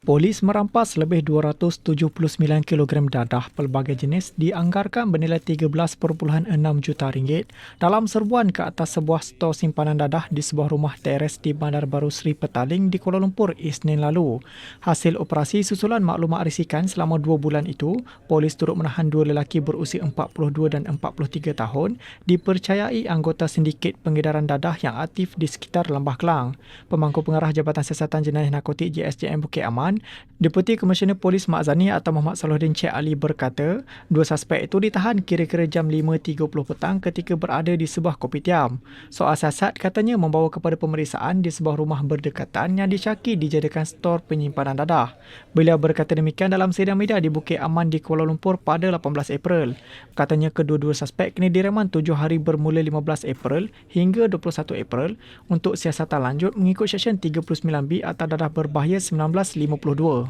Polis merampas lebih 279 kg dadah pelbagai jenis dianggarkan bernilai 13.6 juta ringgit dalam serbuan ke atas sebuah stor simpanan dadah di sebuah rumah teres di Bandar Baru Sri Petaling di Kuala Lumpur Isnin lalu. Hasil operasi susulan maklumat risikan selama dua bulan itu, polis turut menahan dua lelaki berusia 42 dan 43 tahun dipercayai anggota sindiket pengedaran dadah yang aktif di sekitar Lembah Kelang. Pemangku pengarah Jabatan Siasatan Jenayah Narkotik JSJM Bukit Aman one Deputi Komisioner Polis Mak Zani atau Muhammad Salahuddin Cik Ali berkata, dua suspek itu ditahan kira-kira jam 5.30 petang ketika berada di sebuah kopitiam. Soal siasat katanya membawa kepada pemeriksaan di sebuah rumah berdekatan yang disyaki dijadikan stor penyimpanan dadah. Beliau berkata demikian dalam sidang media di Bukit Aman di Kuala Lumpur pada 18 April. Katanya kedua-dua suspek kini direman 7 hari bermula 15 April hingga 21 April untuk siasatan lanjut mengikut Seksyen 39B atau dadah berbahaya 1950 22